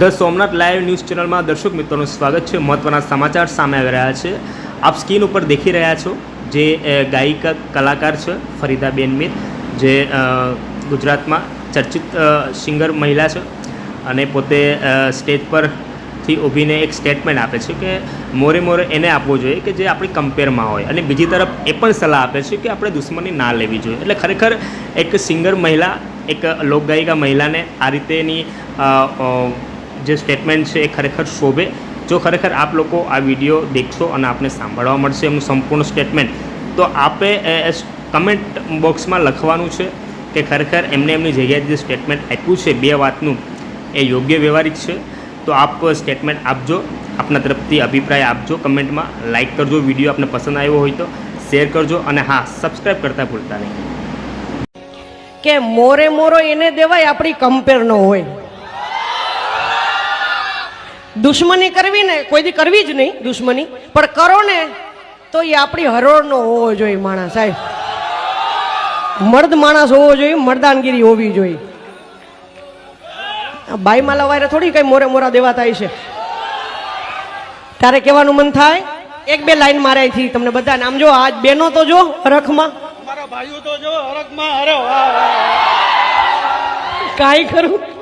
The Somnath live news ચેનલમાં દર્શક મિત્રોનું સ્વાગત છે. મહત્વના સમાચાર સામે આવી રહ્યા છે. આપ સ્ક્રીન ઉપર દેખી રહ્યા છો જે ગાયિકા કલાકાર છે, ફરીદાબેન મીર, જે ગુજરાતમાં ચર્ચિત સિંગર મહિલા છે અને પોતે સ્ટેજ પરથી ઊભીને એક સ્ટેટમેન્ટ આપે છે કે મોરે મોરે એને આપવો જોઈએ કે જે આપણી કમ્પેરમાં હોય. અને બીજી તરફ એ પણ સલાહ આપે છે કે આપણે દુશ્મની ના લેવી જોઈએ. એટલે ખરેખર એક સિંગર મહિલા, એક લોકગાયિકા મહિલાને આ રીતેની જે સ્ટેટમેન્ટ છે એ ખરેખર શોભે. જો ખરેખર આપ લોકો આ વીડિયો દેખશો અને આપને સાંભળવા મળશે એમનું સંપૂર્ણ સ્ટેટમેન્ટ તો આપે કમેન્ટ બોક્સમાં લખવાનું છે કે ખરેખર એમને એમની જગ્યાએ જે સ્ટેટમેન્ટ આપ્યું છે બે વાતનું, એ યોગ્ય વ્યવહારિક છે. તો આપ સ્ટેટમેન્ટ આપજો, આપના તરફથી અભિપ્રાય આપજો, કમેન્ટમાં લાઇક કરજો વીડિયો આપને પસંદ આવ્યો હોય તો શેર કરજો અને હા સબસ્ક્રાઈબ કરતાં ભૂલતા નહીં. કે મોરે મોરો એને દેવાય, આપણી કમ્પેર ન હોય. દુશ્મની કરવી ને કોઈ દી કરવી જ નહીં દુશ્મની. પણ કરો ને તો એ આપણી હરોળનો હોવો જોઈએ માણસ સાહેબ. મર્દ માણસ હોવો જોઈએ મર્દાનગીરી હોવી જોઈએ. આ બાઈ વાયરે થોડી કઈ મોરે મોરા દેવા થાય છે. તારે કહેવાનું મન થાય? એક બે લાઈન મારાયથી તમને બધાને. આમ જો આજ બેનો તો જો રખમાં મારા ભાઈઓ તો જો હરકમાં અરે વાહ વાહ કાંઈ કરું